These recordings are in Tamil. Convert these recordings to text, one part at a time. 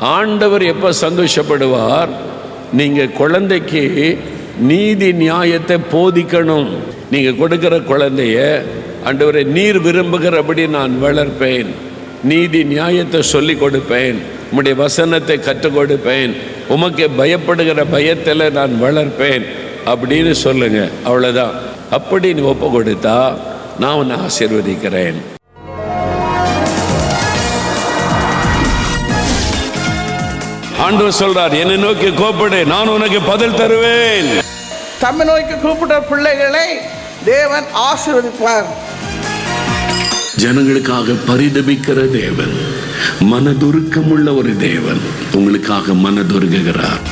ஆண்டவர் எப்போ சந்தோஷப்படுவார்? நீங்கள் குழந்தைக்கு நீதி நியாயத்தை போதிக்கணும். நீங்கள் கொடுக்குற குழந்தைய ஆண்டவரை நீர் விரும்புகிறபடி நான் வளர்ப்பேன். நீதி நியாயத்தை சொல்லி கொடுப்பேன். உம்முடைய வசனத்தை கற்றுக் கொடுப்பேன். உமக்கு பயப்படுகிற பயத்தில் நான் வளர்ப்பேன். அப்படின்னு சொல்லுங்க. அவ்வளோதான் அப்படி நீ ஒப்பு கொடுத்தா நான் உன்னை ஆசீர்வதிக்கிறேன். ஆண்டவர் சொல்றார் என்னை நோக்கி கோப்படு நான் உனக்கு பதில் தருவேன். தம்மை நோக்கி கூப்பிட்ட பிள்ளைகளை தேவன் ஆசீர்வதிப்பார். ஜனங்களுக்காக பரிதபிக்கிற தேவன் மனதுருக்கமுள்ள ஒரு தேவன் உங்களுக்காக மனதுருகுகிறார்.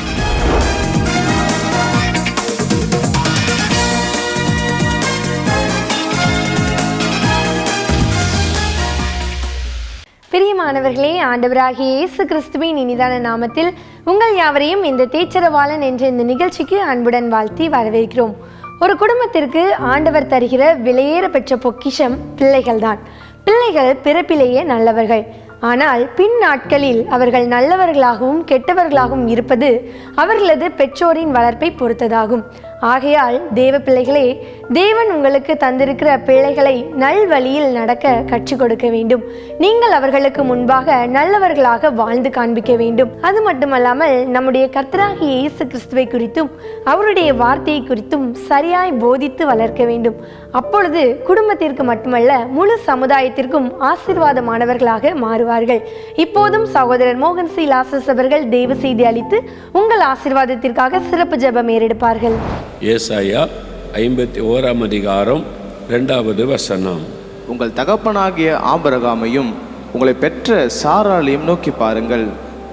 பிரியமானவர்களே ஆண்டவராகிய இயேசு கிறிஸ்துவின் இனிதான நாமத்தில் உங்கள் யாவரையும் இந்த தேச்சரவாளன் என்ற இந்த நிகழ்ச்சிக்கு அன்புடன் வாழ்த்தி வரவேற்கிறோம். ஒரு குடும்பத்திற்கு ஆண்டவர் தருகிற விலையேற பெற்ற பொக்கிஷம் பிள்ளைகள்தான். பிள்ளைகள் பிறப்பிலேயே நல்லவர்கள். ஆனால் பின் நாட்களில் அவர்கள் நல்லவர்களாகவும் கெட்டவர்களாகவும் இருப்பது அவர்களது பெற்றோரின் வளர்ப்பை பொறுத்ததாகும். ஆகையால் தேவ பிள்ளைகளே தேவன் உங்களுக்கு தந்திருக்கிற பிள்ளைகளை நல் வழியில் நடக்க கற்றுக் கொடுக்க வேண்டும். நீங்கள் அவர்களுக்கு முன்பாக நல்லவர்களாக வாழ்ந்து காண்பிக்க வேண்டும். அது மட்டுமல்லாமல் நம்முடைய கர்த்தராகிய இயேசு கிறிஸ்துவை குறித்தும் அவருடைய வார்த்தையை குறித்தும் சரியாய் போதித்து வளர்க்க வேண்டும். அப்பொழுது குடும்பத்திற்கு மட்டுமல்ல முழு சமுதாயத்திற்கும் ஆசீர்வாதமானவர்களாக மாறுவார்கள். இப்போதும் சகோதரர் மோகன் சி. லாசஸ் அவர்கள் தெய்வ செய்தி அளித்து உங்கள் ஆசீர்வாதத்திற்காக சிறப்பு ஜெபம் ஏறெடுப்பார்கள். ஏசாயா ஐம்பத்தி ஓராம் அதிகாரம் ரெண்டாவது வசனம். உங்கள் தகப்பனாகிய ஆபரகாமையும் உங்களை பெற்ற சாராளையும் நோக்கி பாருங்கள்.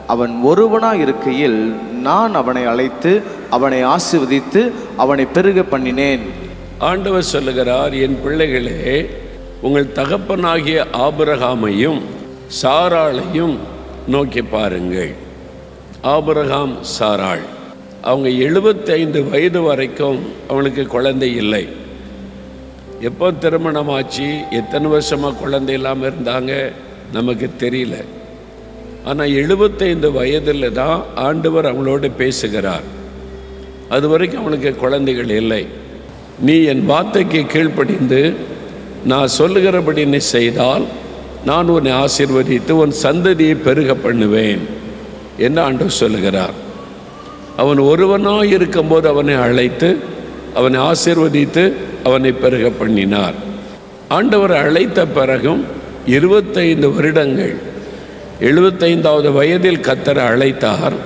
அவன் ஒருவனாய் இருக்கையில் நான் அவனை அழைத்து அவனை ஆசீர்வதித்து அவனை பெருக பண்ணினேன். ஆண்டவர் சொல்லுகிறார் என் பிள்ளைகளே உங்கள் தகப்பனாகிய ஆபிரகாமையும் சாராளையும் நோக்கி பாருங்கள். ஆபிரகாம் சாராள். அவங்க எழுபத்தைந்து வயது வரைக்கும் அவனுக்கு குழந்தை இல்லை. எப்போ திருமணமாச்சு எத்தனை வருஷமாக குழந்தை இல்லாமல் இருந்தாங்க நமக்கு தெரியல. ஆனால் எழுபத்தைந்து வயதில் தான் ஆண்டவர் அவங்களோடு பேசுகிறார். அது வரைக்கும் அவனுக்கு குழந்தைகள் இல்லை. நீ என் வார்த்தைக்கு கீழ்ப்படிந்து நான் சொல்லுகிறபடி நீ செய்தால் நான் உன்னை ஆசிர்வதித்து உன் சந்ததியை பெருக பண்ணுவேன் என்று ஆண்டவர் சொல்லுகிறார். அவன் ஒருவனாக இருக்கும்போது அவனை அழைத்து அவனை ஆசிர்வதித்து அவனை பெருக பண்ணினார். ஆண்டவர் அழைத்த பிறகும் இருபத்தைந்து வருடங்கள் எழுபத்தைந்தாவது வயதில் கத்தரை அழைத்தார்.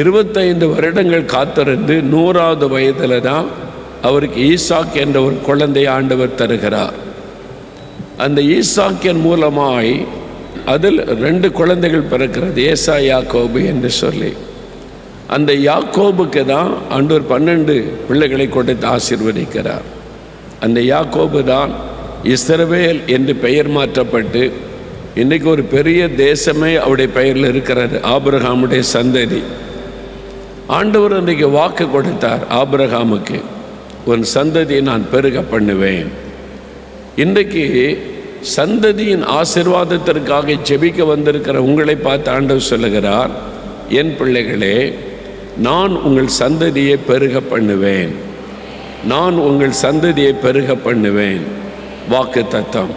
இருபத்தைந்து வருடங்கள் காத்திருந்து நூறாவது வயதில் தான் அவருக்கு ஈசாக் என்ற ஒரு குழந்தை ஆண்டவர் தருகிறார். அந்த ஈசாக்கியன் மூலமாய் அதில் ரெண்டு குழந்தைகள் பிறக்கிறது ஏசா யாக்கோபு என்று சொல்லி. அந்த யாக்கோபுக்கு தான் ஆண்டவர் பன்னெண்டு பிள்ளைகளை கொடுத்து ஆசிர்வதிக்கிறார். அந்த யாக்கோபு தான் இஸ்ரவேல் என்று பெயர் மாற்றப்பட்டு இன்றைக்கு ஒரு பெரிய தேசமே அவருடைய பெயரில் இருக்கிறது ஆபிரகாமுடைய சந்ததி. ஆண்டவர் அன்றைக்கு வாக்கு கொடுத்தார் ஆபிரகாமுக்கு உன் சந்ததியை நான் பெருக பண்ணுவேன். இன்றைக்கு சந்ததியின் ஆசிர்வாதத்திற்காக ஜெபிக்க வந்திருக்கிற உங்களை பார்த்து ஆண்டவர் சொல்லுகிறார் என் பிள்ளைகளே நான் உங்கள் சந்ததியை பெருக பண்ணுவேன். நான் உங்கள் சந்ததியை பெருக பண்ணுவேன். வாக்கு தத்தம்.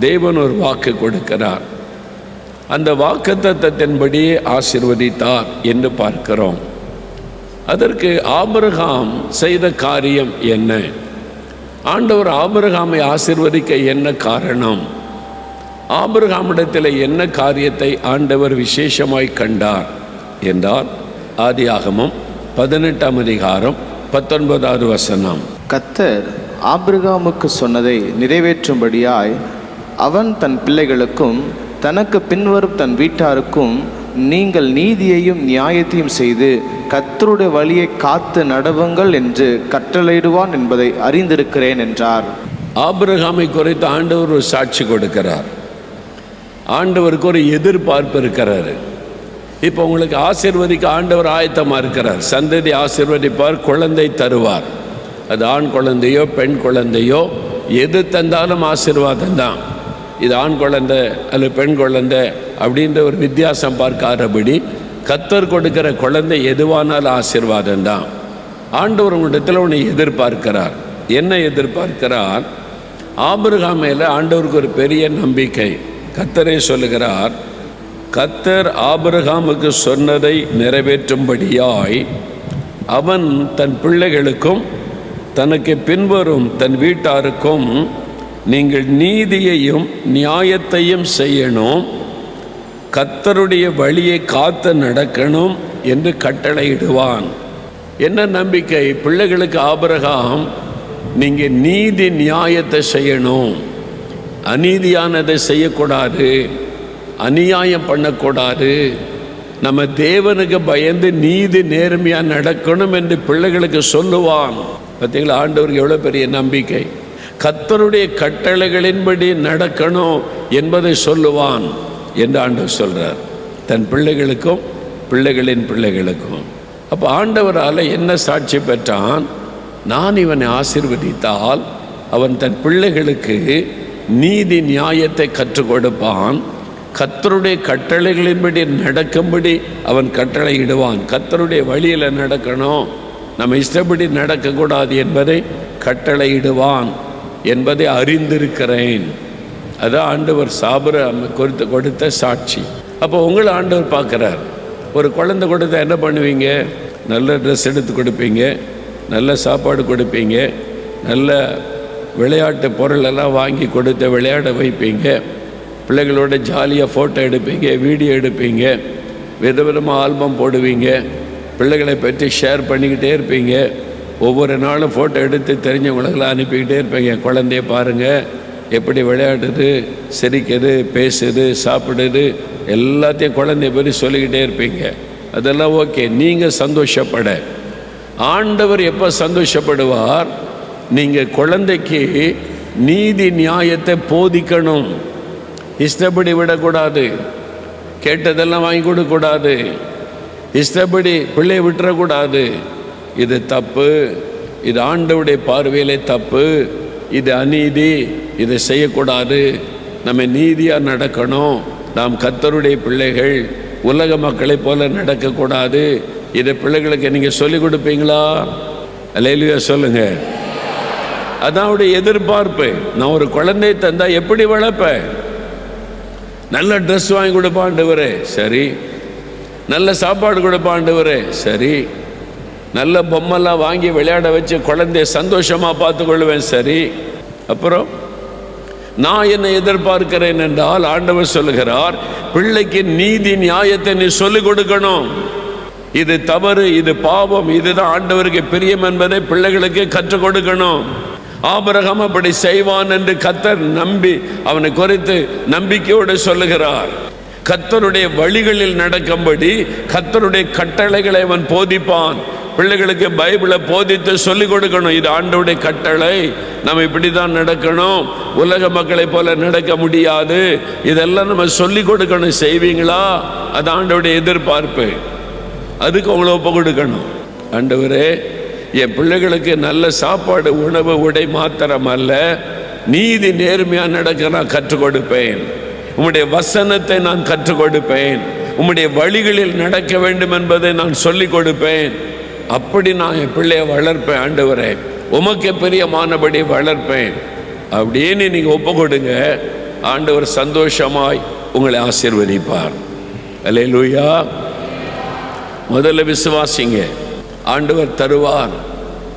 தேவன் ஒரு வாக்கு கொடுக்கிறார். அந்த வாக்கு தத்தத்தின்படியே ஆசிர்வதித்தார் என்று பார்க்கிறோம். அதற்கு ஆபிரகாம் செய்த காரியம் என்ன? ஆண்டவர் ஆபிரகாமை ஆசிர்வதிக்க என்ன காரணம்? ஆபிரகாமிடத்தில் என்ன காரியத்தை ஆண்டவர் விசேஷமாய் கண்டார்? என்றால் ஆதியாகமம் பதினெட்டாம் அதிகாரம் பத்தொன்பதாவது வசனம். கத்தர் ஆபிரகாமுக்கு சொன்னதை நிறைவேற்றும்படியாய் அவன் தன் பிள்ளைகளுக்கும் தனக்கு பின்வரும் தன் வீட்டாருக்கும் நீங்கள் நீதியையும் நியாயத்தையும் செய்து கத்தருடைய வழியை காத்து நடவுங்கள் என்று கட்டளையிடுவான் என்பதை அறிந்திருக்கிறேன் என்றார். ஆபிரகாமை குறித்து ஆண்டவர் ஒரு சாட்சி கொடுக்கிறார். ஆண்டவருக்கு ஒரு எதிர்பார்ப்பு இருக்கிறாரு இப்போ உங்களுக்கு ஆசிர்வதிக்கு ஆண்டவர் ஆயத்தமாக இருக்கிறார். சந்ததி ஆசீர்வதிப்பார் குழந்தை தருவார். அது ஆண் குழந்தையோ பெண் குழந்தையோ எது தந்தாலும் ஆசிர்வாதம் தான். இது ஆண் குழந்தை அல்லது பெண் குழந்தை அப்படின்ற ஒரு வித்தியாசம் பார்க்காதபடி கத்தர் கொடுக்கிற குழந்தை எதுவானாலும் ஆசீர்வாதம் தான். ஆண்டவர் உங்களிடத்தில் உன்னை எதிர்பார்க்கிறார். என்ன எதிர்பார்க்கிறார்? ஆபிரகாம் மேலே ஆண்டவருக்கு ஒரு பெரிய நம்பிக்கை. கத்தரே சொல்லுகிறார் கத்தர் ஆபிரகாமுக்கு சொன்னதை நிறைவேற்றும்படியாய் அவன் தன் பிள்ளைகளுக்கும் தனக்கு பின்வரும் தன் வீட்டாருக்கும் நீங்கள் நீதியையும் நியாயத்தையும் செய்யணும். கத்தருடைய வழியை காத்து நடக்கணும் என்று கட்டளையிடுவான். என்ன நம்பிக்கை? பிள்ளைகளுக்கு ஆபரகாம் நீங்கள் நீதி நியாயத்தை செய்யணும். அநீதியானதை செய்யக்கூடாது. அநியாயம் பண்ணக்கூடாது. நம்ம தேவனுக்கு பயந்து நீதி நேர்மையாக நடக்கணும் என்று பிள்ளைகளுக்கு சொல்லுவான். பார்த்தீங்களா ஆண்டவருக்கு எவ்வளோ பெரிய நம்பிக்கை. கத்தருடைய கட்டளைகளின்படி நடக்கணும் என்பதை சொல்லுவான் என்று ஆண்டவர் சொல்கிறார் தன் பிள்ளைகளுக்கும் பிள்ளைகளின் பிள்ளைகளுக்கும். அப்போ ஆண்டவரால் என்ன சாட்சி பெற்றான்? நான் இவனை ஆசிர்வதித்தால் அவன் தன் பிள்ளைகளுக்கு நீதி நியாயத்தை கற்றுக் கொடுப்பான். கத்தருடைய கட்டளைகளின்படி நடக்கும்படி அவன் கட்டளையிடுவான். கத்தருடைய வழியில் நடக்கணும். நம்ம இஷ்டப்படி நடக்கக்கூடாது என்பதை கட்டளையிடுவான் என்பதை அறிந்திருக்கிறேன். அதான் ஆண்டவர் சாபர கொடுத்து கொடுத்த சாட்சி. அப்போ உங்களை ஆண்டவர் பார்க்குறார். ஒரு குழந்தை கொடுத்தா என்ன பண்ணுவீங்க? நல்ல ட்ரெஸ் எடுத்து கொடுப்பீங்க. நல்ல சாப்பாடு கொடுப்பீங்க. நல்ல விளையாட்டு பொருளெல்லாம் வாங்கி கொடுத்து விளையாட வைப்பீங்க. பிள்ளைகளோட ஜாலியாக ஃபோட்டோ எடுப்பீங்க வீடியோ எடுப்பீங்க விதவிதமாக ஆல்பம் போடுவீங்க பிள்ளைகளை பற்றி ஷேர் பண்ணிக்கிட்டே இருப்பீங்க. ஒவ்வொரு நாளும் ஃபோட்டோ எடுத்து தெரிஞ்சவங்களுக்கெல்லாம் அனுப்பிக்கிட்டே இருப்பீங்க. குழந்தைய பாருங்கள் எப்படி விளையாடுது சிரிக்குது பேசுது சாப்பிடுது எல்லாத்தையும் குழந்தைய பற்றி சொல்லிக்கிட்டே இருப்பீங்க. அதெல்லாம் ஓகே நீங்கள் சந்தோஷப்பட. ஆண்டவர் எப்போ சந்தோஷப்படுவார்? நீங்கள் குழந்தைக்கு நீதி நியாயத்தை போதிக்கணும். இஷ்டப்படி விடக்கூடாது. கேட்டதெல்லாம் வாங்கி கொடுக்கக்கூடாது. இஷ்டப்படி பிள்ளையை விட்டுறக்கூடாது. இது தப்பு. இது ஆண்டவுடைய பார்வையிலே தப்பு. இது அநீதி. இதை செய்யக்கூடாது. நம்ம நீதியாக நடக்கணும். நாம் கத்தருடைய பிள்ளைகள். உலக மக்களைப் போல நடக்கக்கூடாது. இதை பிள்ளைகளுக்கு நீங்கள் சொல்லிக் கொடுப்பீங்களா? அல்லையா சொல்லுங்கள் அதான் அவருடைய எதிர்பார்ப்பு. நான் ஒரு குழந்தை தந்தால் எப்படி வளர்ப்பேன்? நல்ல ட்ரெஸ் வாங்கி கொடுப்பாண்டவரே சரி. நல்ல சாப்பாடு கொடுப்பாண்டவரே சரி. நல்ல பொம்மெல்லாம் வாங்கி விளையாட வச்சு குழந்தைய சந்தோஷமாக பார்த்துக்கொள்வேன் சரி. அப்புறம் நான் என்ன எதிர்பார்க்கிறேன் என்றால் ஆண்டவர் சொல்லுகிறார் பிள்ளைக்கு நீதி நியாயத்தை நீ சொல்லிக் கொடுக்கணும். இது தவறு இது பாவம் இதுதான் ஆண்டவருக்கு பிரியம் என்பதை பிள்ளைகளுக்கு கற்றுக் கொடுக்கணும். ஆபரகம் அப்படி செய்வான் என்று கத்தர் நம்பி அவனை குறித்து நம்பிக்கையோடு சொல்லுகிறார். கத்தருடைய வழிகளில் நடக்கும்படி கத்தருடைய கட்டளைகளை அவன் போதிப்பான். பிள்ளைகளுக்கு பைபிளை போதித்து சொல்லிக் கொடுக்கணும். இது ஆண்டோடைய கட்டளை. நம்ம இப்படி தான் நடக்கணும். உலக மக்களை போல நடக்க முடியாது. இதெல்லாம் நம்ம சொல்லிக் கொடுக்கணும். செய்வீங்களா? அது ஆண்டோடைய எதிர்பார்ப்பு. அதுக்கு உங்களை ஒப்பு கொடுக்கணும். ஆண்டவரே என் பிள்ளைகளுக்கு நல்ல சாப்பாடு உணவு உடை மாத்திரம் அல்ல நீதி நேர்மையாக நடக்க நான் கற்றுக் கொடுப்பேன் உம்முடைய வசனத்தை நான் கற்றுக் கொடுப்பேன் உம்முடைய வழிகளில் நடக்க வேண்டும் என்பதை நான் சொல்லிக் கொடுப்பேன். அப்படி நான் என் பிள்ளைய வளர்ப்பேன் ஆண்டவரே. உமக்கு பிரியமானபடி வளர்ப்பேன். அப்படின்னு நீங்கள் ஒப்பு கொடுங்க. ஆண்டவர் சந்தோஷமாய் உங்களை ஆசீர்வதிப்பார். அல்லேலூயா. முதல்ல விசுவாசிங்க. ஆண்டவர் தருவார்.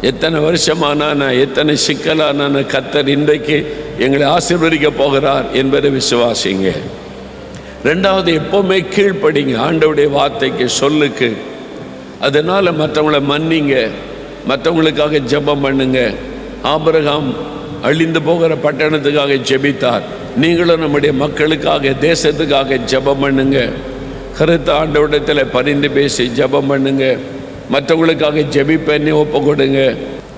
எத்தனை வருஷமானான எத்தனை சிக்கலான கத்தர் இன்றைக்கு எங்களை ஆசீர்வதிக்க போகிறார் என்பதை விசுவாசிங்க. ரெண்டாவது எப்போவுமே கீழ்ப்படிங்க. ஆண்டவுடைய வார்த்தைக்கு சொல்லுக்கு. அதனால் மற்றவங்கள மன்னிங்க. மற்றவங்களுக்காக ஜெபம் பண்ணுங்க. ஆபிரகாம் அழிந்து போகிற பட்டணத்துக்காக ஜெபித்தார். நீங்களும் நம்முடைய மக்களுக்காக தேசத்துக்காக ஜெபம் பண்ணுங்க. கருத்த ஆண்டவிடத்தில் பரிந்து பேசி ஜெபம் பண்ணுங்கள் மற்றவங்களுக்காக ஜெபிப்பேன்னு ஒப்பு கொடுங்க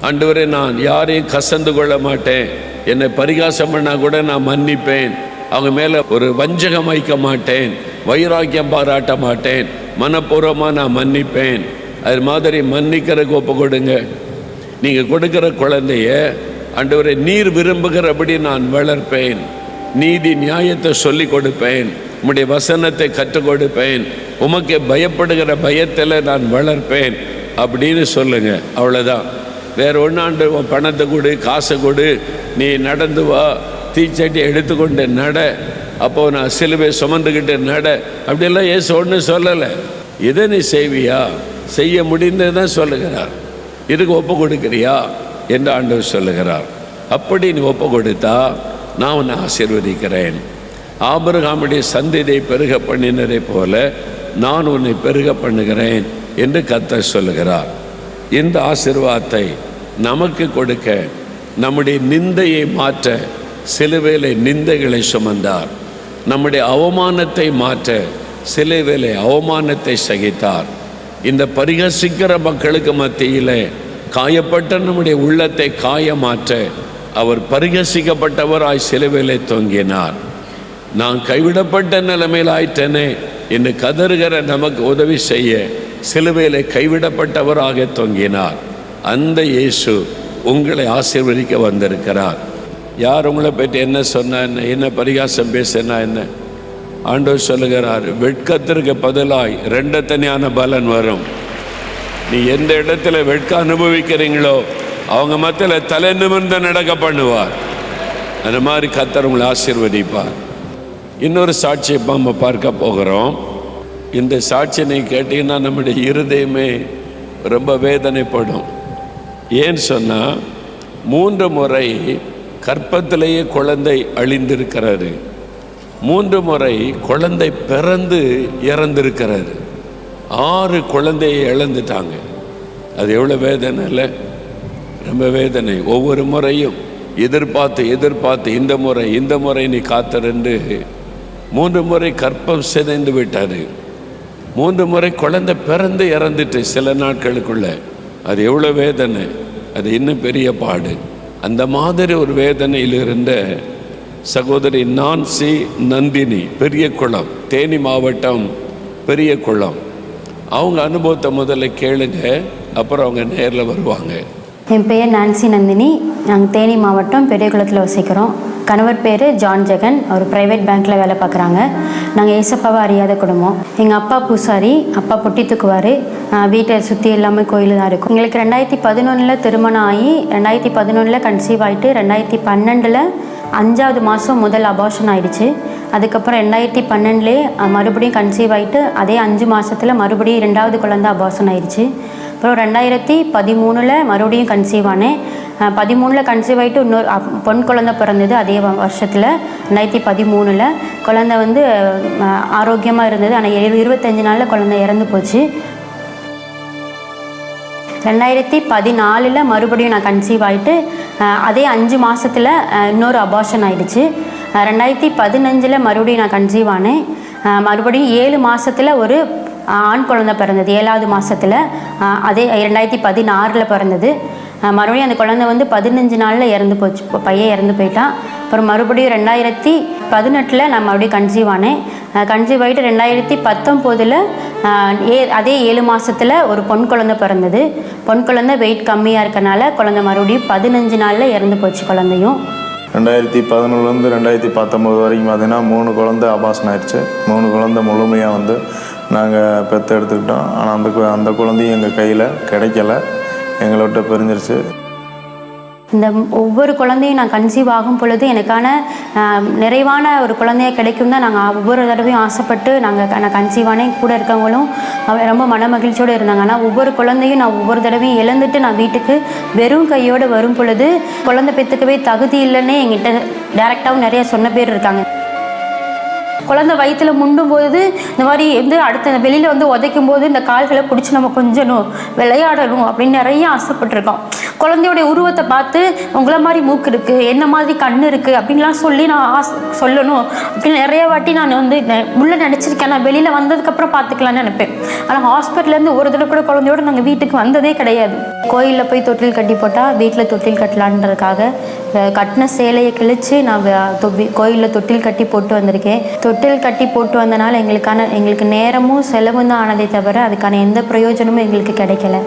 ஆண்டவரே நான் யாரையும் கசந்து கொள்ள மாட்டேன் என்னை பரிகாசம் பண்ணால் கூட நான் மன்னிப்பேன். அவங்க மேலே ஒரு வஞ்சகம் வைக்க மாட்டேன். வைராக்கியம் பாராட்ட மாட்டேன். மனப்பூர்வமாக நான் மன்னிப்பேன். அது மாதிரி மன்னிக்கிறதுக்கு ஒப்பு கொடுங்க நீங்கள் கொடுக்குற குழந்தைய ஆண்டவரை நீர் விரும்புகிறபடி நான் வளர்ப்பேன். நீதி நியாயத்தை சொல்லி கொடுப்பேன். உம்முடைய வசனத்தை கற்றுக் கொடுப்பேன். உமக்கு பயப்படுகிற பயத்தில் நான் வளர்ப்பேன். அப்படின்னு சொல்லுங்க. அவ்வளோதான் வேற ஒன்றாண்டு உன் பணத்தை கொடு காசை கொடு. நீ நடந்து வா. தீச்சட்டி எடுத்துக்கொண்டு நட. அப்போ நான் சிலுவை சுமந்துக்கிட்டு நட. அப்படியெல்லாம் ஏசு ஒன்று சொல்லலை. இதை நீ செய்வியா? செய்ய முடிந்ததுதான் சொல்லுகிறார். இதுக்கு ஒப்பு கொடுக்குறியா? என்று ஆண்டவர் சொல்லுகிறார். அப்படி நீ ஒப்பு கொடுத்தா நான் உன்னை ஆசீர்வதிக்கிறேன். ஆபிரகாமுடைய சந்ததியை பெருக பண்ணினதை போல நான் உன்னை பெருக பண்ணுகிறேன் என்று கர்த்தர் சொல்லுகிறார். இந்த ஆசிர்வாதத்தை நமக்கு கொடுக்க நம்முடைய நிந்தையை மாற்ற சிலுவையிலே நிந்தைகளை சுமந்தார். நம்முடைய அவமானத்தை மாற்ற சிலுவையிலே அவமானத்தை சகித்தார். இந்த பரிகசிக்கிற மக்களுக்கு மத்தியில் காயப்பட்ட நம்முடைய உள்ளத்தை காயமாற்ற அவர் பரிகசிக்கப்பட்டவராய் சிலுவையிலே தொங்கினார். நான் கைவிடப்பட்ட நிலைமையில் ஆயிட்டேனே என்று கதறுகிற நமக்கு உதவி செய்ய சிலுவையில் கைவிடப்பட்டவராக தொங்கினார். அந்த இயேசு உங்களை ஆசீர்வதிக்க வந்திருக்கிறார். யார் உங்களை பற்றி என்ன சொன்னா என்ன என்ன பரிகாசம் பேசினா என்ன? ஆண்டவர் சொல்லுகிறார் வெட்கத்திற்கு பதிலாய் ரெண்டு தனியான பலன் வரும். நீ எந்த இடத்துல வெட்க அனுபவிக்கிறீங்களோ அவங்க மத்தியில் தலை நிமிர்ந்து நடக்க பண்ணுவார். அந்த மாதிரி கத்தர் உங்களை ஆசீர்வதிப்பார். இன்னொரு சாட்சியை இப்போ நம்ம பார்க்க போகிறோம். இந்த சாட்சியை நீ கேட்டீங்கன்னா நம்முடைய இருதயமே ரொம்ப வேதனைப்படும். ஏன்னு சொன்னால் மூன்று முறை கற்பத்திலேயே குழந்தை அழிந்திருக்கிறாரு மூன்று முறை குழந்தை பிறந்து இறந்திருக்கிறாரு ஆறு குழந்தையை இழந்துட்டாங்க. அது எவ்வளோ வேதனை இல்லை? ரொம்ப வேதனை. ஒவ்வொரு முறையும் எதிர்பார்த்து எதிர்பார்த்து இந்த முறை இந்த முறை நீ காத்திருந்து மூன்று முறை கற்பம் சிதைந்து விட்டார். மூன்று முறை குழந்தை பிறந்து இறந்துட்டு சில நாட்களுக்குள்ள அது எவ்வளோ வேதனை. அது இன்னும் பெரிய பாடு. அந்த மாதிரி ஒரு வேதனையில் இருந்த சகோதரி நான்சி நந்தினி பெரிய குளம் தேனி மாவட்டம் பெரிய குளம். அவங்க அனுபவத்தை முதல்ல கேளுங்க அப்புறம் அவங்க நேரில் வருவாங்க. என் பெயர் நான்சி நந்தினி. நாங்கள் தேனி மாவட்டம் பெரிய குளத்தில் வசிக்கிறோம். கணவர் பேர் ஜான் ஜெகன். அவர் ப்ரைவேட் பேங்க்கில் வேலை பார்க்குறாங்க. நாங்கள் ஏசப்பாவை அறியாத குடும்பம். எங்கள் அப்பா பூசாரி அப்பா பொட்டி தூக்குவார். வீட்டை சுற்றி எல்லாமே கோயில் தான் இருக்கும். எங்களுக்கு ரெண்டாயிரத்தி பதினொன்றில் திருமணம் ஆகி ரெண்டாயிரத்தி பதினொன்றில் கன்சீவ் ஆகிட்டு ரெண்டாயிரத்தி பன்னெண்டில் அஞ்சாவது மாதம் முதல் அபார்ஷன் ஆயிடுச்சு. அதுக்கப்புறம் ரெண்டாயிரத்தி பன்னெண்டுலே மறுபடியும் கன்சீவ் ஆகிட்டு அதே அஞ்சு மாதத்தில் மறுபடியும் ரெண்டாவது குழந்தை அபார்ஷன் ஆயிடுச்சு. அப்புறம் ரெண்டாயிரத்தி பதிமூணில் மறுபடியும் கன்சீவ் ஆனேன். பதிமூணில் கன்சீவ் ஆகிட்டு இன்னொரு அப்- பொன் குழந்தை பிறந்தது அதே வ- வருஷத்தில் ரெண்டாயிரத்தி பதிமூணில். குழந்தை வந்து ஆரோக்கியமாக இருந்தது. ஆனால் இரு இருபத்தஞ்சு நாளில் குழந்தை இறந்து போச்சு. ரெண்டாயிரத்தி பதினாலில் மறுபடியும் நான் கன்சீவ் ஆகிட்டு அதே அஞ்சு மாதத்தில் இன்னொரு அபார்ஷன் ஆகிடுச்சு ரெண்டாயிரத்தி பதினஞ்சில் மறுபடியும் நான் கன்சீவ் ஆனேன். மறுபடியும் ஏழு மாதத்தில் ஒரு ஆண் குழந்தை பிறந்தது ஏழாவது மாதத்தில் அதே ரெண்டாயிரத்தி பதினாறில் பிறந்தது. மறுபடியும் அந்த குழந்தை வந்து பதினஞ்சு நாளில் இறந்து போச்சு. பையன் இறந்து போயிட்டான். அப்புறம் மறுபடியும் ரெண்டாயிரத்தி பதினெட்டில் நான் மறுபடியும் கன்சீவ் ஆனேன். கன்சீவ் ஆகிட்டு ரெண்டாயிரத்தி பத்தொம்போதில் ஏ அதே ஏழு மாதத்தில் ஒரு பொன் குழந்தை பிறந்தது. பொன் குழந்தை வெயிட் கம்மியாக இருக்கனால குழந்தை மறுபடியும் பதினஞ்சு நாளில் இறந்து போச்சு குழந்தையும். ரெண்டாயிரத்தி பதினொன்றுலேருந்து ரெண்டாயிரத்தி பத்தொம்போது வரைக்கும் பார்த்தீங்கன்னா மூணு குழந்தை ஆபாசம் ஆயிடுச்சு மூணு குழந்தை முழுமையாக வந்து நாங்கள் பெற்று எடுத்துக்கிட்டோம். ஆனால் அந்த அந்த குழந்தையும் எங்கள் கையில் கிடைக்கல. எங்களை விட்டு பிரிஞ்சிருச்சு. இந்த ஒவ்வொரு குழந்தையும் நான் கன்சீவ் ஆகும் பொழுது எனக்கான நிறைவான ஒரு குழந்தைய கிடைக்கும் தான் நாங்கள் ஒவ்வொரு தடவையும் ஆசைப்பட்டு நாங்கள் நான் கன்சீவானே கூட இருக்கவங்களும் ரொம்ப மன மகிழ்ச்சியோடு இருந்தாங்க. ஆனால் ஒவ்வொரு குழந்தையும் நான் ஒவ்வொரு தடவையும் இழந்துட்டு நான் வீட்டுக்கு வெறும் கையோடு வரும் பொழுது குழந்தை பெற்றுக்கவே தகுதி இல்லைன்னே எங்கிட்ட டேரெக்டாகவும் நிறைய சொன்ன பேர் இருக்காங்க. குழந்தை வயிற்றுல முண்டும் போது இந்த மாதிரி வந்து அடுத்த வெளியில் வந்து உதைக்கும் போது இந்த கால்களை பிடிச்சி நம்ம கொஞ்சணும் விளையாடணும் அப்படின்னு நிறைய ஆசைப்பட்டிருக்கோம். குழந்தையோடைய உருவத்தை பார்த்து உங்களை மாதிரி மூக்கு இருக்குது என்ன மாதிரி கண் இருக்குது அப்படின்லாம் சொல்லி நான் ஆஸ் சொல்லணும். அப்படின்னு நிறைய வாட்டி நான் வந்து உள்ளே நினச்சிருக்கேன். நான் வெளியில் வந்ததுக்கப்புறம் பார்த்துக்கலான்னு நினைப்பேன். ஆனால் ஹாஸ்பிட்டல்லேருந்து ஒரு தடவை கூட குழந்தையோட நாங்கள் வீட்டுக்கு வந்ததே கிடையாது. கோயிலில் போய் தொட்டில் கட்டி போட்டால் வீட்டில் தொட்டில் கட்டலான்றதுக்காக கட்டின சேலையை கிழித்து நான் கோயிலில் தொட்டில் கட்டி போட்டு வந்திருக்கேன். தொட்டில் கட்டி போட்டு வந்தனால எங்களுக்கான எங்களுக்கு நேரமும் செலவும் தான் ஆனதே தவிர அதுக்கான எந்த பிரயோஜனமும் எங்களுக்கு கிடைக்கல.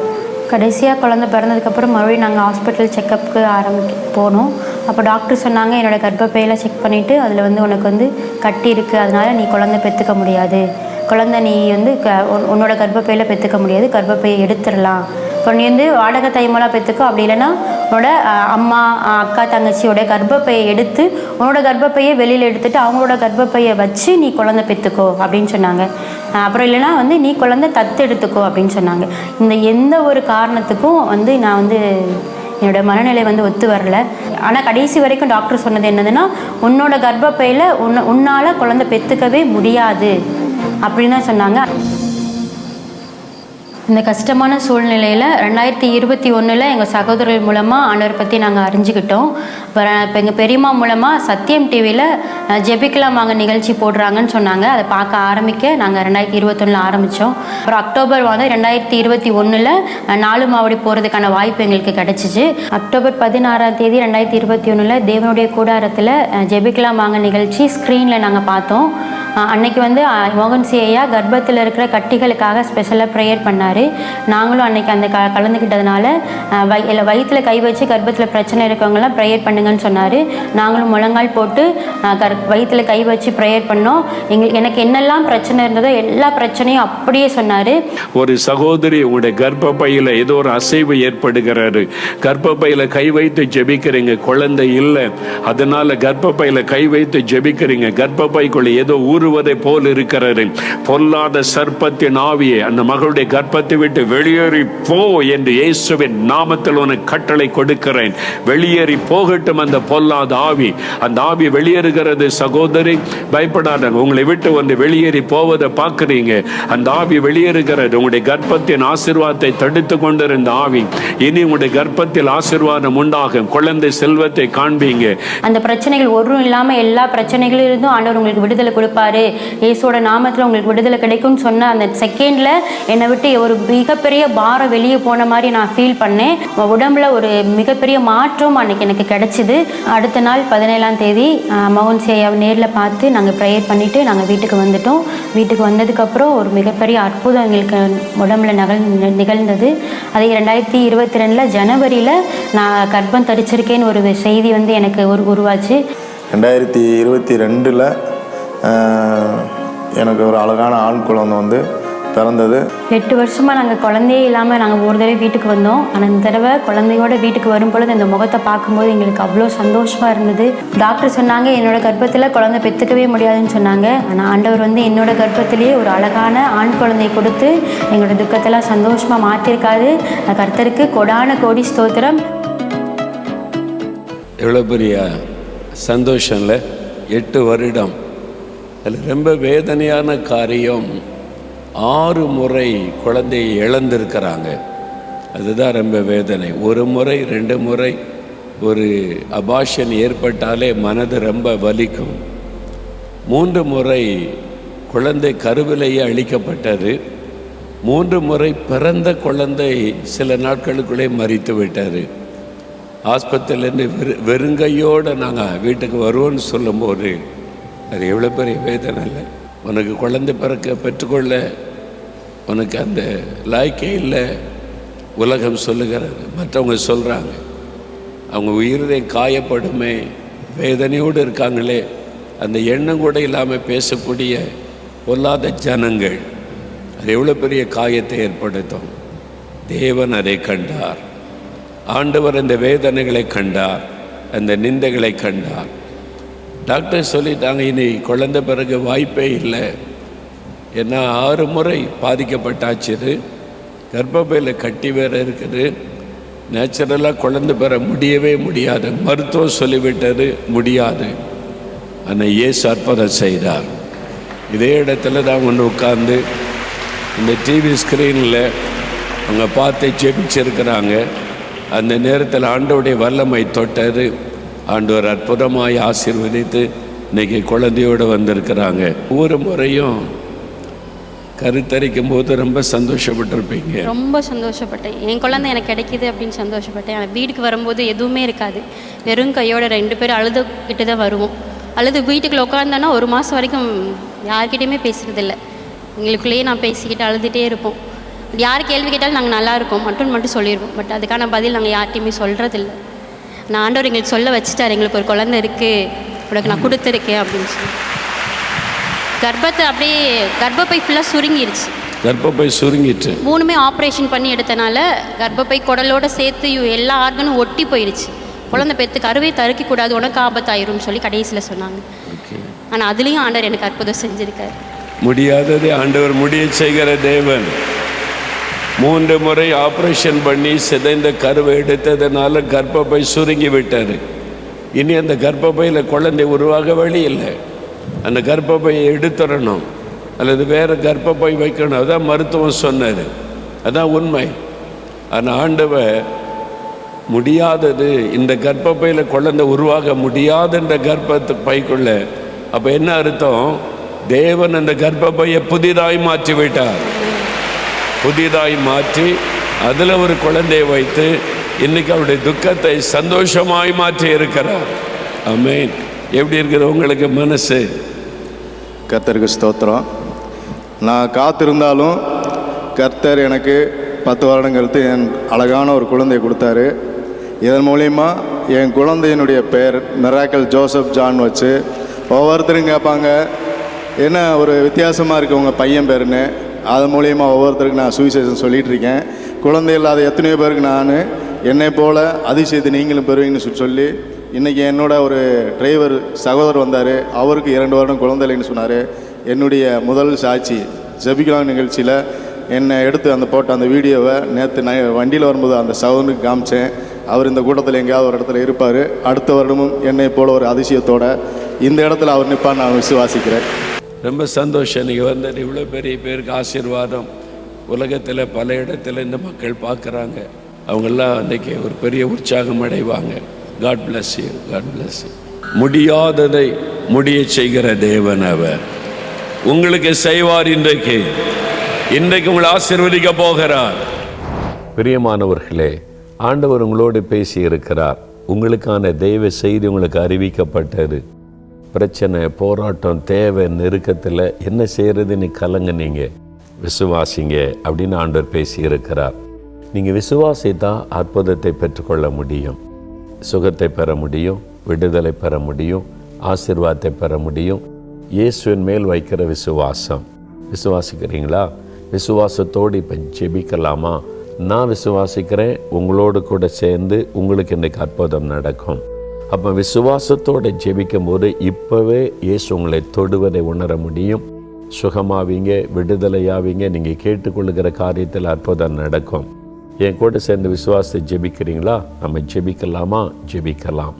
கடைசியாக குழந்தை பிறந்ததுக்கப்புறம் மறுபடியும் நாங்கள் ஹாஸ்பிட்டல் செக்கப்புக்கு ஆரம்பிக்க போனோம். அப்போ டாக்டர் சொன்னாங்க என்னோடய கர்ப்பப்பையில் செக் பண்ணிவிட்டு அதில் வந்து உனக்கு வந்து கட்டி இருக்குது அதனால் நீ குழந்தை பெற்றுக்க முடியாது. குழந்தை நீ வந்து க உன்னோட கர்ப்பப்பையில் பெற்றுக்க முடியாது. கர்ப்பப்பையை எடுத்துடலாம். இப்போ நீ வந்து வாடகை தைமலாக பெற்றுக்கோ அப்படி இல்லைன்னா உன்னோட அம்மா அக்கா தங்கச்சியோட கர்ப்பப்பையை எடுத்து உன்னோட கர்ப்பப்பையை வெளியில் எடுத்துட்டு அவங்களோட கர்ப்பப்பையை வச்சு நீ குழந்தை பெற்றுக்கோ அப்படின்னு சொன்னாங்க. அப்புறம் இல்லைன்னா வந்து நீ குழந்தை தத்து எடுத்துக்கோ அப்படின்னு சொன்னாங்க. இந்த எந்த ஒரு காரணத்துக்கும் வந்து நான் வந்து என்னோட மனநிலை வந்து ஒத்து வரல. ஆனால் கடைசி வரைக்கும் டாக்டர் சொன்னது என்னதுன்னா உன்னோட கர்ப்பப்பையில் உன்ன உன்னால் குழந்தை பெற்றுக்கவே முடியாது அப்படின்னு தான் சொன்னாங்க. இந்த கஷ்டமான சூழ்நிலையில் ரெண்டாயிரத்தி இருபத்தி ஒன்றில் எங்கள் சகோதரர்கள் மூலமாக ஆண்டவர் பற்றி நாங்கள் அறிஞ்சுக்கிட்டோம். அப்புறம் இப்போ எங்கள் பெரியம்மா மூலமாக சத்தியம் டிவியில் ஜெபிக்கலாம் வாங்க நிகழ்ச்சி போடுறாங்கன்னு சொன்னாங்க. அதை பார்க்க ஆரம்பிக்க நாங்கள் ரெண்டாயிரத்தி இருபத்தொன்னில் ஆரம்பித்தோம் அப்புறம் அக்டோபர் வந்து ரெண்டாயிரத்தி இருபத்தி ஒன்றில் நாலு மாவடி போகிறதுக்கான வாய்ப்பு எங்களுக்கு கிடச்சிச்சு. அக்டோபர் பதினாறாம் தேதி ரெண்டாயிரத்தி இருபத்தி ஒன்றில் தேவனுடைய கூடாரத்தில் ஜெபிக்கலாம் வாங்க நிகழ்ச்சி ஸ்க்ரீனில் நாங்கள் பார்த்தோம். அன்னைக்கு வந்து அஹ், மோகன் ஐயா கர்ப்பத்தில் இருக்கிற கட்டிகளுக்காக ஸ்பெஷலாக ப்ரேயர் பண்ணார். நாங்களும் அன்னைக்கு அந்த க கலந்துக்கிட்டதுனால வை இல்லை வயிற்றில் கை வச்சு கர்ப்பத்தில் பிரச்சனை இருக்கவங்களாம் ப்ரேயர் பண்ணுங்கன்னு சொன்னார். நாங்களும் முழங்கால் போட்டு கர் வயிற்றில் கை வச்சு ப்ரேயர் பண்ணோம். எங்களுக்கு எனக்கு என்னெல்லாம் பிரச்சனை இருந்ததோ எல்லா பிரச்சனையும் அப்படியே சொன்னார். ஒரு சகோதரி உங்களுடைய கர்ப்பப்பையில ஏதோ ஒரு அசைவு ஏற்படுகிறாரு. கர்ப்பப்பையில கை வைத்து ஜெபிக்கிறீங்க குழந்தை இல்லை. அதனால கர்ப்பப்பையில கை வைத்து ஜெபிக்கிறீங்க. கர்ப்பப்பைக்குள்ள ஏதோ ஊறுவதை போல் இருக்கிறது. பொல்லாத சர்ப்பத்தின் ஆவியை அந்த மகளுடைய கர்ப்பத்தை விட்டு வெளியேறி போ என்று இயேசுவின் நாமத்தில் உனக்கு கட்டளை கொடுக்கிறேன். வெளியேறி போகட்டும் அந்த பொல்லாத ஆவி. அந்த ஆவி வெளியேறுகிறது சகோதரி பயப்படாதங்க. உங்களை விட்டு வந்து வெளியேறி போவதை பார்க்குறீங்க. அந்த ஆவி வெளியேறுகிறது. உங்களுடைய கர்ப்பத்தின் ஆசிர்வாதத்தை தடுத்து கொண்டிருந்த ஆவி. இனி உங்களுடைய கர்ப்பத்தில் ஆசிர்வாதம் உண்டாகும். குழந்தை செல்வத்தை காண்பீங்க. அந்த பிரச்சனைகள் ஒன்றும் இல்லாமல் எல்லா பிரச்சனைகளும் இருந்தும் ஆண்டவர் உங்களுக்கு விடுதலை கொடுப்பார். இயேசுவோட நாமத்தில் உங்களுக்கு விடுதலை கிடைக்கும்னு சொன்ன அந்த செகண்டில் என்னை விட்டு ஒரு மிகப்பெரிய பாரம் வெளியே போன மாதிரி நான் ஃபீல் பண்ணேன். உடம்புல ஒரு மிகப்பெரிய மாற்றம் அன்னைக்கு எனக்கு கிடைச்சிது. அடுத்த நாள் பதினேழாம் தேதி மோகன் சேயாவை நேரில் பார்த்து நாங்கள் ப்ரேயர் பண்ணிவிட்டு நாங்கள் வீட்டுக்கு வந்துட்டோம். வீட்டுக்கு வந்ததுக்கப்புறம் ஒரு மிகப்பெரிய அற்புதம் எங்களுக்கு உடம்புல நகல் நிகழ்ந்தது. அதே ரெண்டாயிரத்தி இருபத்தி ரெண்டில் ஜனவரியில் நான் கர்ப்பம் தரிச்சிருக்கேன்னு ஒரு செய்தி வந்து எனக்கு ஒரு உருவாச்சு. ரெண்டாயிரத்தி இருபத்தி ரெண்டில் எனக்கு ஒரு அழகான ஆண் குழந்தை வந்து பிறந்தது. எட்டு வருஷமாக நாங்கள் குழந்தையே இல்லாமல் நாங்கள் ஒரு தடவை வீட்டுக்கு வந்தோம். ஆனால் இந்த தடவை குழந்தையோட வீட்டுக்கு வரும் பொழுது இந்த முகத்தை பார்க்கும்போது எங்களுக்கு அவ்வளோ சந்தோஷமாக இருந்தது. டாக்டர் சொன்னாங்க என்னோட கர்ப்பத்தில் குழந்தை பெற்றுக்கவே முடியாதுன்னு சொன்னாங்க. ஆனால் ஆண்டவர் வந்து என்னோட கர்ப்பத்திலேயே ஒரு அழகான ஆண் குழந்தையை கொடுத்து எங்களோட துக்கத்தெல்லாம் சந்தோஷமாக மாற்றிருக்காரு கர்த்தருக்கு கொடான கோடி ஸ்தோத்திரம். எவ்வளோ பெரிய சந்தோஷம்ல. எட்டு வருடம். அதில் ரொம்ப வேதனையான காரியம். ஆறு முறை குழந்தையை இழந்திருக்கிறாங்க. அதுதான் ரொம்ப வேதனை. ஒரு முறை ரெண்டு முறை ஒரு அபாஷன் ஏற்பட்டாலே மனது ரொம்ப வலிக்கும். மூன்று முறை குழந்தை கருவிலேயே அழிக்கப்பட்டது. மூன்று முறை பிறந்த குழந்தை சில நாட்களுக்குள்ளே மறித்து விட்டார் ஆஸ்பத்திரியிலேருந்து வெறு வெறுங்கையோடு நாங்கள் வீட்டுக்கு வருவோம்னு சொல்லும்போது அது எவ்வளோ பெரிய வேதனை இல்லை உனக்கு குழந்தை பிறக்க பெற்றுக்கொள்ள உனக்கு அந்த லாய்க்கே இல்லை. உலகம் சொல்லுகிறது. மற்றவங்க சொல்கிறாங்க அவங்க உயிரை காயப்படுமே. வேதனையோடு இருக்காங்களே. அந்த எண்ணம் கூட இல்லாமல் பேசக்கூடிய பொல்லாத ஜனங்கள். அது எவ்வளோ பெரிய காயத்தை ஏற்படுத்தும். தேவன் அதை கண்டார். ஆண்டவர் அந்த வேதனைகளை கண்டார். அந்த நிந்தைகளை கண்டார். டாக்டர் சொல்லிட்டாங்க இனி குழந்த பிறகு வாய்ப்பே இல்லை. ஏன்னா ஆறு முறை பாதிக்கப்பட்டாச்சு இது. கர்ப்பப்பையில் கட்டி வேற இருக்குது. நேச்சுரலாக குழந்த பெற முடியவே முடியாது. மருத்துவம் சொல்லிவிட்டது முடியாது. ஆனால் ஏசு அற்புதம் செய்தார். இதே இடத்துல தான் ஒன்று உட்கார்ந்து இந்த டிவி ஸ்க்ரீனில் அவங்க பார்த்து ஜெபிச்சிருக்கிறாங்க. அந்த நேரத்தில் ஆண்டோடைய வல்லமை தொட்டது. ஆண்டவர் அற்புதமாய் ஆசீர்வதித்து இன்றைக்கி குழந்தையோடு வந்திருக்கிறாங்க. ஒவ்வொரு முறையும் கருத்தரிக்கும் போது ரொம்ப சந்தோஷப்பட்டிருப்பீங்க. ரொம்ப சந்தோஷப்பட்டேன். என் குழந்தை எனக்கு கிடைக்கிது அப்படின்னு சந்தோஷப்பட்டேன். ஆனால் வீட்டுக்கு வரும்போது எதுவுமே இருக்காது. வெறும் கையோட ரெண்டு பேரும் அழுதுகிட்டு தான் வருவோம். அழுது வீட்டுக்குள்ள உட்காந்தோன்னா ஒரு மாதம் வரைக்கும் யார்கிட்டையுமே பேசுறதில்ல. எங்களுக்குள்ளேயே நான் பேசிக்கிட்டு அழுதுகிட்டே இருப்போம். யார் கேள்வி கேட்டாலும் நாங்கள் நல்லா இருக்கோம். மட்டும் மட்டும் சொல்லிடுவோம் பட் அதுக்கான பதில் நாங்கள் யார்கிட்டையுமே சொல்கிறதில்ல நான் ஆண்டவர் எங்களுக்கு சொல்ல வச்சுட்டார் எங்களுக்கு ஒரு குழந்தை இருக்குது உனக்கு நான் கொடுத்துருக்கேன் அப்படின்னு சொல்லி. கர்ப்பத்தை அப்படியே கர்ப்பப்பை ஃபுல்லாக சுருங்கிருச்சு. கர்ப்பப்பை சுருங்கிட்டு. மூணுமே ஆப்ரேஷன் பண்ணி எடுத்தனால கர்ப்பப்பை குடலோட சேர்த்து எல்லா ஆர்கனும் ஒட்டி போயிடுச்சு குழந்தை பெற்று கருவே தருக்கி கூடாது உனக்கு ஆபத்தாயிரும்னு சொல்லி கடைசியில் சொன்னாங்க. ஆனால் அதுலேயும் ஆண்டவர் எனக்கு அற்புதம் செஞ்சுருக்காரு. முடியாததை ஆண்டவர் முடிய செய்கிற தேவன். மூன்று முறை ஆப்ரேஷன் பண்ணி சிதைந்த கருவை எடுத்ததுனால கர்ப்பப்பை சுருங்கி விட்டார் இனி அந்த கர்ப்பப்பையில் குழந்தை உருவாக வழி இல்லை. அந்த கர்ப்பப்பையை எடுத்துடணும். அல்லது வேறு கர்ப்பப்பை வைக்கணும். அதான் மருத்துவம் சொன்னார். அதான் உண்மை. ஆனால் ஆண்டவர் முடியாதது இந்த கர்ப்பப்பையில் குழந்தை உருவாக முடியாதுன்ற கர்ப்பத்து பைக்குள்ள. அப்போ என்ன அர்த்தம்? தேவன் அந்த கர்ப்பப்பையை புதிதாய் மாற்றி விட்டார் புதிதாய் மாற்றி அதில் ஒரு குழந்தையை வைத்து இன்றைக்கி அவருடைய துக்கத்தை சந்தோஷமாய் மாற்றி இருக்கிறார். அமேன் எப்படி இருக்கிற உங்களுக்கு மனசு? கர்த்தருக்கு ஸ்தோத்திரம். நான் காத்திருந்தாலும் கர்த்தர் எனக்கு பத்து வருடம் கழித்து என் அழகான ஒரு குழந்தையை கொடுத்தாரு. இதன் மூலிமா என் குழந்தையினுடைய பெயர் மெராக்கல் ஜோசப் ஜான் வச்சு ஒவ்வொருத்தரும் கேட்பாங்க என்ன ஒரு வித்தியாசமாக இருக்குது உங்கள் பையன் பேருன்னு? அது மூலியமாக ஒவ்வொருத்தருக்கு நான் சுவிசேஷம் சொல்லிகிட்டு இருக்கேன் குழந்தை இல்லாத எத்தனையோ பேருக்கு நான் என்னை போல் அதிசயத்தை நீங்களும் பெறுவீங்கன்னு சொல்லி இன்றைக்கி என்னோட ஒரு டிரைவர் சகோதரர் வந்தார். அவருக்கு இரண்டு வருடம் குழந்தை இல்லைன்னு சொன்னார். என்னுடைய முதல் சாட்சி ஜபிக்கலாம் நிகழ்ச்சியில் என்னை எடுத்து அந்த போட்ட அந்த வீடியோவை நேற்று நான் வண்டியில் வரும்போது அந்த சகோதரனுக்கு காமிச்சேன். அவர் இந்த கூட்டத்தில் எங்கேயாவது ஒரு இடத்துல இருப்பார். அடுத்த வருடமும் என்னை போல ஒரு அதிசயத்தோடு இந்த இடத்துல அவர் நிற்பான்னு நான் விசுவாசிக்கிறேன். ரொம்ப சந்தோஷம். நீங்கள் வந்தது இவ்வளோ பெரிய பேருக்கு ஆசீர்வாதம். உலகத்தில் பல இடத்துல இந்த மக்கள் பார்க்குறாங்க அவங்கெல்லாம் அன்றைக்கி ஒரு பெரிய உற்சாகம் அடைவாங்க. God bless you God bless முடியாததை முடிய செய்கிற தேவன் அவர். உங்களுக்கு செய்வார் இன்றைக்கு. இன்றைக்கு உங்களை ஆசிர்வதிக்க போகிறார். பிரியமானவர்களே ஆண்டவர் உங்களோடு பேசி இருக்கிறார் உங்களுக்கான தெய்வ செய்தி உங்களுக்கு அறிவிக்கப்பட்டது. பிரச்சனை போராட்டம் தேவை நெருக்கத்தில் என்ன செய்யறதுன்னு கலங்குனீங்க விசுவாசிங்க அப்படின்னு ஆண்டவர் பேசியிருக்கிறார். நீங்கள் நீங்கள் தான் அற்புதத்தை பெற்றுக்கொள்ள முடியும். சுகத்தை பெற முடியும் விடுதலை பெற முடியும் ஆசிர்வாதத்தை பெற முடியும். இயேசுவின் மேல் வைக்கிற விசுவாசம். விசுவாசிக்கிறீங்களா? விசுவாசத்தோடு இப்போ ஜெபிக்கலாமா? நான் விசுவாசிக்கிறேன் உங்களோடு கூட சேர்ந்து உங்களுக்கு இன்றைக்கு அற்புதம் நடக்கும். அப்போ விசுவாசத்தோடு ஜெபிக்கும் போது இப்போவே இயேசு உங்களை தொடுவதை உணர முடியும். சுகமாவீங்க விடுதலையாவீங்க. நீங்கள் கேட்டுக்கொள்ளுகிற காரியத்தில் அற்புதம் நடக்கும். என் கூட சேர்ந்து விசுவாசத்தை ஜெபிக்கிறீங்களா? நம்ம ஜெபிக்கலாமா? ஜெபிக்கலாம்.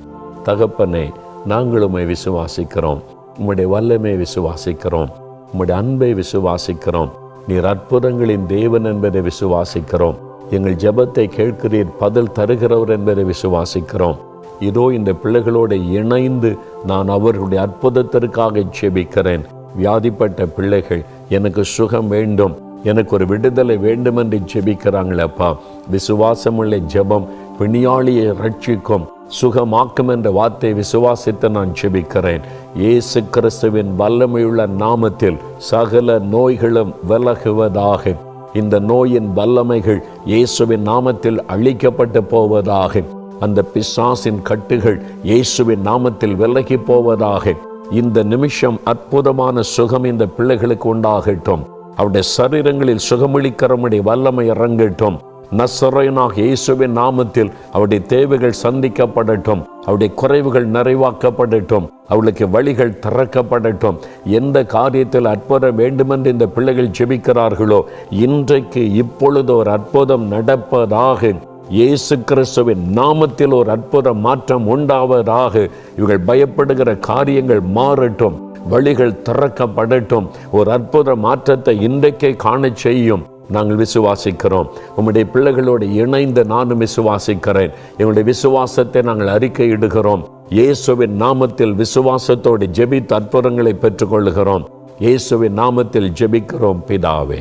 தகப்பனே நாங்கள் விசுவாசிக்கிறோம். உம்முடைய வல்லமை விசுவாசிக்கிறோம். உம்முடைய அன்பை விசுவாசிக்கிறோம். நீர் அற்புதங்களின் தேவன் என்பதை விசுவாசிக்கிறோம். எங்கள் ஜெபத்தை கேட்கிறீர் பதில் தருகிறவர் என்பதை விசுவாசிக்கிறோம். இதோ இந்த பிள்ளைகளோடு இணைந்து நான் அவர்களுடைய அற்புதத்திற்காக ஜெபிக்கிறேன். வியாதிப்பட்ட பிள்ளைகள் எனக்கு சுகம் வேண்டும். எனக்கு ஒரு விடுதலை வேண்டும் என்று ஜெபிக்கிறாங்களப்பா விசுவாசமுள்ள ஜெபம் பிணியாளியை ரட்சிக்கும் சுகமாக்கும் என்ற வார்த்தை விசுவாசித்து நான் ஜெபிக்கிறேன். இயேசு கிறிஸ்துவின் வல்லமையுள்ள நாமத்தில் சகல நோய்களும் விலகுவதாக. இந்த நோயின் வல்லமைகள் இயேசுவின் நாமத்தில் அழிக்கப்பட்டு போவதாக. அந்த பிசாசின் கட்டுகள் இயேசுவின் நாமத்தில் விலகி போவதாக. இந்த நிமிஷம் அற்புதமான சுகம் இந்த பிள்ளைகளுக்கு உண்டாகட்டும். அவருடைய சரீரங்களில் சுகமளிக்கிறமுடைய வல்லமை இறங்கட்டும். நசரையனாக இயேசுவின் நாமத்தில் அவருடைய தேவைகள் சந்திக்கப்படட்டும். அவருடைய குறைவுகள் நிறைவாக்கப்படட்டும். அவளுக்கு வழிகள் திறக்கப்படட்டும். எந்த காரியத்தில் அற்புதம் வேண்டுமென்று இந்த பிள்ளைகள் ஜெபிக்கிறார்களோ இன்றைக்கு இப்பொழுது ஒரு அற்புதம் நடப்பதாக இயேசு கிறிஸ்துவின் நாமத்தில் ஒரு அற்புத மாற்றம் உண்டாவதாக இவர்கள் பயப்படுகிற காரியங்கள் மாறட்டும் வழிகள் திறக்கப்படட்டும் ஒரு அற்புத மாற்றத்தை இன்றைக்கே காண செய்யும். நாங்கள் விசுவாசிக்கிறோம். உம்முடைய பிள்ளைகளோடு இணைந்து நானும் விசுவாசிக்கிறேன். எங்களுடைய விசுவாசத்தை நாங்கள் அறிக்கையிடுகிறோம். இயேசுவின் நாமத்தில் விசுவாசத்தோடு ஜெபித்து அற்புதங்களை பெற்றுக்கொள்கிறோம் இயேசுவின் நாமத்தில் ஜெபிக்கிறோம் பிதாவே.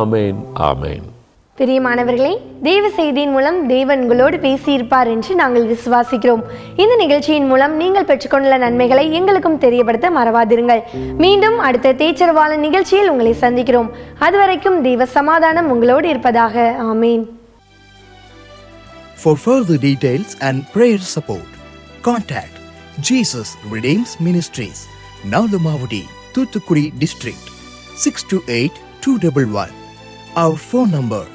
ஆமேன் ஆமேன். பிரியமானவர்களே தேவ செய்தியின் மூலம் தேவன்களோடு உங்களோடு பேசியிருப்பார் என்று நாங்கள் விசுவாசிக்கிறோம். இந்த நிகழ்ச்சியின் மூலம் நீங்கள் பெற்றுக்கொண்டுள்ள நன்மைகளை எங்களுக்கும் தெரியப்படுத்த மறவாதிருங்கள். மீண்டும் அடுத்த தேச்சரவாளன் நிகழ்ச்சியில் உங்களை சந்திக்கிறோம். அதுவரைக்கும் தெய்வ சமாதானம் உங்களோடு இருப்பதாக. ஆமீன். For further details and prayer support, contact Jesus Redeems Ministries, Nalamavadi, Thuthukudi District, 628-211. Our phone number